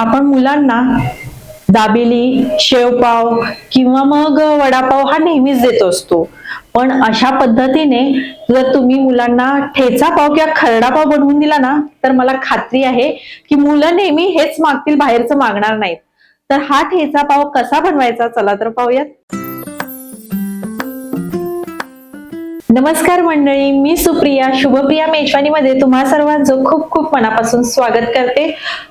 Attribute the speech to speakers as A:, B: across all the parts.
A: आपण मुलांना दाबेली शेवपाव किंवा मग वडापाव हा नेहमीच देत असतो. पण अशा पद्धतीने जर तुम्ही मुलांना ठेचा पाव किंवा खरडा पाव बनवून दिला ना तर मला खात्री आहे की मुलं नेहमी हेच मागतील बाहेरचं मागणार नाहीत. तर हा ठेचा पाव कसा बनवायचा? चला तर पाहूयात. नमस्कार मंडळी मी सुप्रिया शुभप्रिया मेजवानीमध्ये तुम्हा सर्वांचं खूप खूप मनापासून स्वागत करते.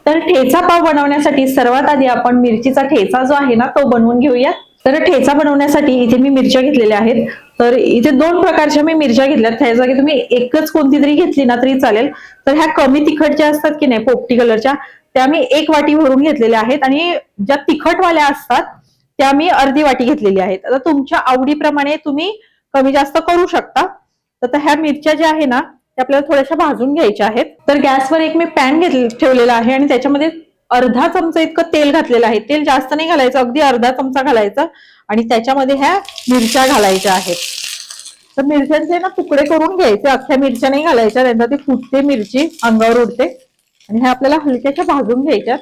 A: तर ठेचा पाव बनवण्यासाठी सर्वात आधी आपण मिरचीचा ठेचा जो आहे ना तो बनवून घेऊया. तर ठेचा बनवण्यासाठी इथे मी मिरच्या घेतलेल्या आहेत. तर इथे दोन प्रकारच्या मी मिरच्या घेतल्या त्या जागी तुम्ही एकच कोणती तरी घेतली ना तरी चालेल. तर ह्या कमी तिखटच्या असतात की नाही पोपटी कलरच्या त्या मी एक वाटी भरून घेतलेल्या आहेत. आणि ज्या तिखटवाल्या असतात त्या मी अर्धी वाटी घेतलेली आहेत. आता तुमच्या आवडीप्रमाणे तुम्ही कमी जास्त करू शकता. तर ह्या मिरच्या ज्या आहे ना त्या आपल्याला थोड्याशा भाजून घ्यायच्या आहेत. तर गॅसवर एक मी पॅन घेतले ठेवलेला आहे आणि त्याच्यामध्ये अर्धा चमचा इतकं तेल घातलेलं आहे. तेल जास्त नाही घालायचं अगदी अर्धा चमचा घालायचा. आणि त्याच्यामध्ये ह्या मिरच्या घालायच्या आहेत. तर मिरच्यांचे ना तुकडे करून घ्यायचे अख्ख्या मिरच्या नाही घालायच्या त्यांना ती फुटते मिरची अंगावर उडते. आणि ह्या आपल्याला हलक्याच्या भाजून घ्यायच्या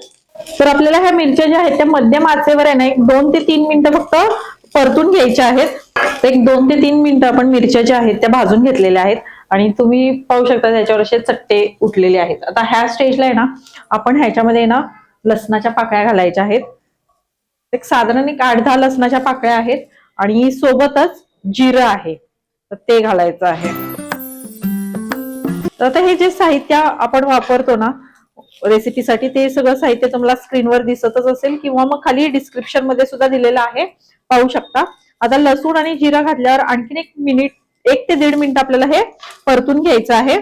A: तर आपल्याला ह्या मिरच्या ज्या आहेत त्या मध्यम आचेवर आहे ना एक दोन ते तीन मिनिटं फक्त परतून घ्यायच्या आहेत. एक दोन ते तीन मिनिटं आपण मिरच्या ज्या आहेत त्या भाजून घेतलेल्या आहेत. आणि तुम्ही पाहू शकता त्याच्यावर असे चट्टे उठलेले आहेत. आता ह्या स्टेजला आहे ना आपण ह्याच्यामध्ये ना लसणाच्या पाकळ्या घालायच्या आहेत. एक साधारण एक आठ दहा लसणाच्या पाकळ्या आहेत. आणि सोबतच जिरं आहे. तर ते घालायचं आहे. तर आता हे जे साहित्य आपण वापरतो ना रेसिपीसाठी ते सगळं साहित्य तुम्हाला स्क्रीनवर दिसतच असेल किंवा मग खाली डिस्क्रिप्शनमध्ये सुद्धा दिलेलं आहे. पाहू शकता. आता लसूण आणि जिरा घातल्यावर आणखीन एक मिनिट एक ते दीड मिनिट आपल्याला हे परतून घ्यायचं आहे.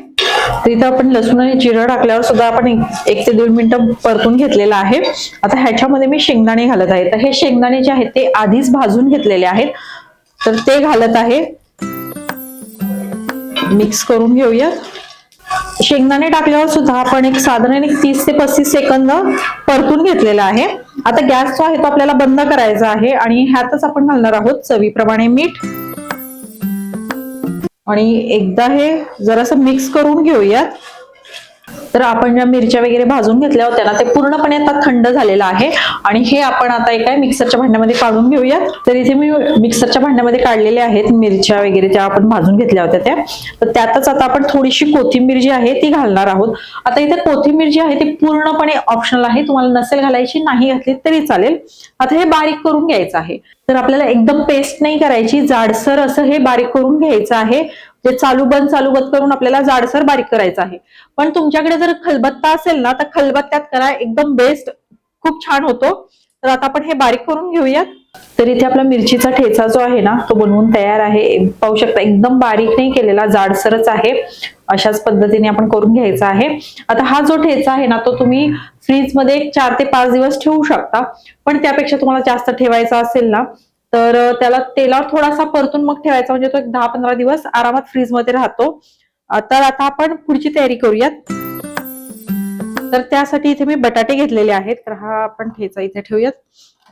A: तिथं आपण लसूण आणि जिरं टाकल्यावर सुद्धा आपण एक ते दीड मिनिटं परतून घेतलेलं आहे. आता ह्याच्यामध्ये मी शेंगदाणे घालत आहे. तर हे शेंगदाणे जे आहेत ते आधीच भाजून घेतलेले आहेत. तर ते घालत आहे. मिक्स करून घेऊयात शेंगदाणे टाकल्यावर सुद्धा आपण एक साधारण एक तीस ते पस्तीस सेकंद परतून घेतलेला आहे. आता गॅस जो आहे तो आपल्याला बंद करायचा आहे आणि ह्यातच आपण घालणार आहोत चवीप्रमाणे मीठ. आणि एकदा हे जरासं मिक्स करून घेऊयात. तर आपण ज्या मिरच्या वगैरे भाजून घेतल्या होत्या ना ते पूर्णपणे आता थंड झालेलं आहे. आणि हे आपण आता एका मिक्सरच्या भांड्यामध्ये काढून घेऊयात तर इथे मी मिक्सरच्या भांड्यामध्ये काढलेले आहेत मिरच्या वगैरे त्या आपण भाजून घेतल्या होत्या त्या. तर त्यातच आता आपण थोडीशी कोथिंबीर जी आहे ती घालणार आहोत. आता इथे कोथिंबीर जी आहे ती पूर्णपणे ऑप्शनल आहे. तुम्हाला नसेल घालायची नाही घातली तरी चालेल. आता हे बारीक करून घ्यायचं आहे. तर आपल्याला एकदम पेस्ट नाही करायची जाडसर असं हे बारीक करून घ्यायचं आहे. जे चालू बंद चालू बंद करून आपल्याला जाडसर बारीक करायचं आहे. पण तुमच्याकडे जर खलबत्ता असेल ना तर खलबत्त्यात करा एकदम बेस्ट खूप छान होतो. तर आता आपण हे बारीक करून घेऊयात. तर इथे आपला मिरचीचा ठेचा जो आहे ना तो बनवून तयार आहे. पाहू शकता एकदम बारीक नाही केलेला जाडसरच आहे. अशाच पद्धतीने आपण करून घ्यायचा आहे. आता हा जो ठेचा आहे ना तो तुम्ही फ्रीजमध्ये चार ते पाच दिवस ठेवू शकता. पण त्यापेक्षा तुम्हाला जास्त ठेवायचा असेल ना तर त्याला तेलावर थोडासा परतून मग ठेवायचा. म्हणजे तो एक दहा पंधरा दिवस आरामात फ्रीजमध्ये राहतो. तर आता आपण पुढची तयारी करूयात. तर त्यासाठी इथे मी बटाटे घेतलेले आहेत. तर हा आपण ठेचा इथे ठेवूयात.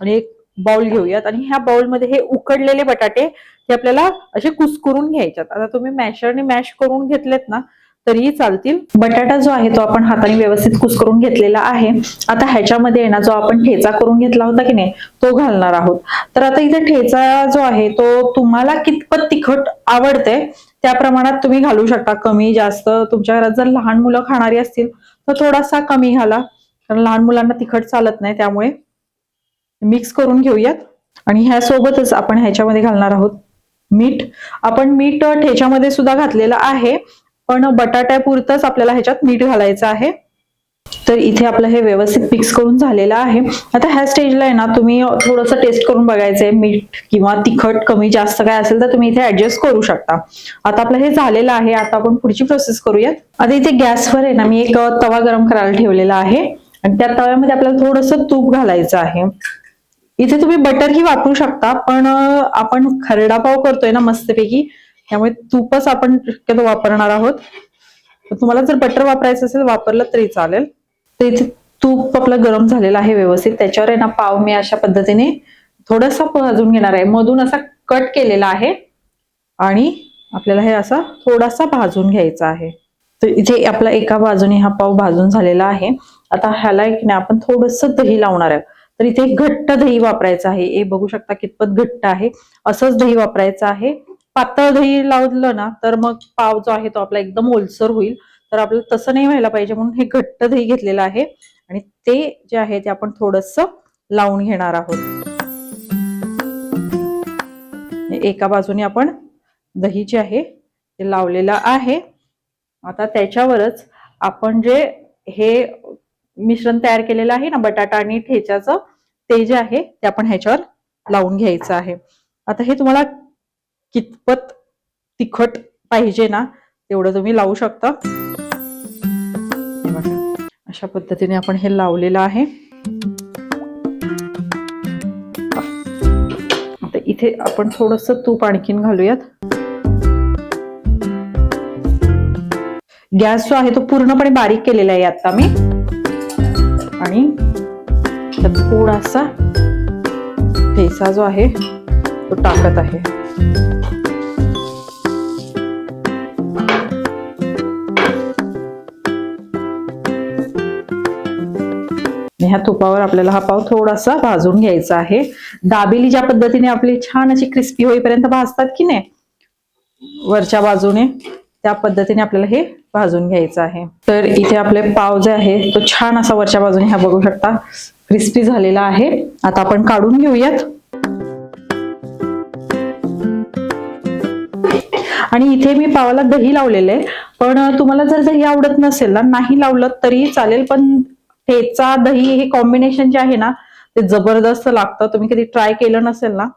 A: आणि एक बाउल घेऊयात. आणि ह्या बाउलमध्ये हे उकडलेले बटाटे हे आपल्याला असे कुसकुरून घ्यायच्यात आता तुम्ही मॅशरने मॅश करून घेतलेत ना तरीही चालतील. बटाटा जो आहे तो आपण हाताने व्यवस्थित कुस्करून घेतलेला आहे. आता ह्याच्यामध्ये आहे ना जो आपण ठेचा करून घेतला होता की नाही तो घालणार आहोत. तर आता इथे ठेचा जो आहे तो तुम्हाला कितपत तिखट आवडते त्या प्रमाणात तुम्ही घालू शकता. कमी जास्त तुमच्या घरात जर लहान मुलं खाणारी असतील तर थोडासा कमी घाला. कारण लहान मुलांना तिखट चालत नाही त्यामुळे मिक्स करून घेऊयात. आणि ह्यासोबतच आपण ह्याच्यामध्ये घालणार आहोत मीठ. आपण मीठ ठेच्यामध्ये सुद्धा घातलेलं आहे. पण बटाट्यापुरतच आपल्याला ह्याच्यात मीठ घालायचं आहे. तर इथे आपलं हे व्यवस्थित मिक्स करून झालेलं आहे. आता ह्या स्टेजला आहे ना तुम्ही थोडंसं टेस्ट करून बघायचंय. मीठ किंवा तिखट कमी जास्त काय असेल तर तुम्ही इथे ऍडजस्ट करू शकता. आता आपलं हे झालेलं आहे. आता आपण पुढची प्रोसेस करूयात. आता इथे गॅसवर आहे ना मी एक तवा गरम करायला ठेवलेला आहे. आणि त्या तव्यामध्ये आपल्याला थोडंसं तूप घालायचं आहे. इथे तुम्ही बटरही वापरू शकता पण आपण खरडापाव करतोय ना मस्तपैकी त्यामुळे तूपच आपण शक्यतो वापरणार आहोत. तुम्हाला जर बटर वापरायचं असेल वापरलं तरी चालेल. तर इथे तूप आपलं गरम झालेलं आहे व्यवस्थित. त्याच्यावर आहे ना पाव मी अशा पद्धतीने थोडासा भाजून घेणार आहे. मधून असा कट केलेला आहे. आणि आपल्याला हे असा थोडासा भाजून घ्यायचा आहे. तर इथे आपला एका बाजूने हा पाव भाजून झालेला आहे. आता ह्याला एक ना आपण थोडस दही लावणार आहे तर इथे घट्ट दही वापरायचं आहे. हे बघू शकता कितपत घट्ट आहे. असंच दही वापरायचं आहे. पातळ दही लावलं ना तर मग पाव जो आहे तो आपला एकदम ओलसर होईल. तर आपल्याला तसं नाही व्हायला पाहिजे म्हणून हे घट्ट दही घेतलेलं आहे. आणि ते जे आहे ते आपण थोडस लावून घेणार आहोत. एका बाजूने आपण दही जे आहे ते लावलेलं आहे. आता त्याच्यावरच आपण जे हे मिश्रण तयार केलेलं आहे ना बटाटा आणि ठेच्याचं ते जे आहे ते आपण ह्याच्यावर लावून घ्यायचं आहे. आता हे तुम्हाला कितपत तिखट पाहिजे ना तेवढं तुम्ही लावू शकता. अशा पद्धतीने आपण हे लावलेलं आहे. आता इथे आपण थोडस तूप आणखीन घालूयात. गॅस जो आहे तो पूर्णपणे बारीक केलेला आहे आता मी. आणि त्यात थोडासा ठेसा जो आहे तो टाकत आहे. ह्या तुपावर आपल्याला हा पाव थोडासा भाजून घ्यायचा आहे. दाबेली ज्या पद्धतीने आपली छान अशी क्रिस्पी होईपर्यंत भाजतात की नाही? वरच्या बाजूने त्या पद्धतीने आपल्याला हे भाजून घ्यायचं आहे. तर इथे आपले पाव जे आहे तो छान असा वरच्या बाजूने ह्या बघू शकता क्रिस्पी झालेला आहे. आता आपण काढून घेऊयात. आणि इथे मी पावाला दही लावलेले आहे. पण तुम्हाला जर दही आवडत नसेल ना नाही लावलं तरी चालेल पण ठेचा दही हे कॉम्बिनेशन जे आहे ना ते जबरदस्त लागतं. तुम्ही कधी ट्राय केलं नसेल ना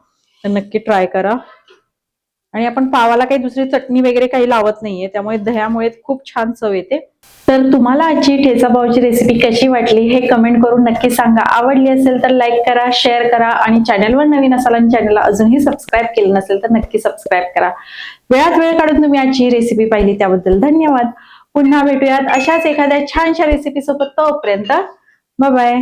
A: तर नक्की ट्राय करा. आणि आपण पावाला काही दुसरी चटणी वगैरे काही लावत नाहीये त्यामुळे दह्यामुळे खूप छान चव येते. तर तुम्हाला आजची ठेचा पावची रेसिपी कशी वाटली हे कमेंट करून नक्की सांगा. आवडली असेल तर लाईक करा शेअर करा आणि चॅनलवर नवीन असाल आणि चॅनलला अजूनही सबस्क्राईब केलं नसेल तर नक्की सबस्क्राईब करा. वेळात वेळ काढून तुम्ही आजची रेसिपी पाहिली त्याबद्दल धन्यवाद. पुन्हा भेटूयात अशाच एखाद्या छानशा रेसिपी सोबत तोपर्यंत. बाय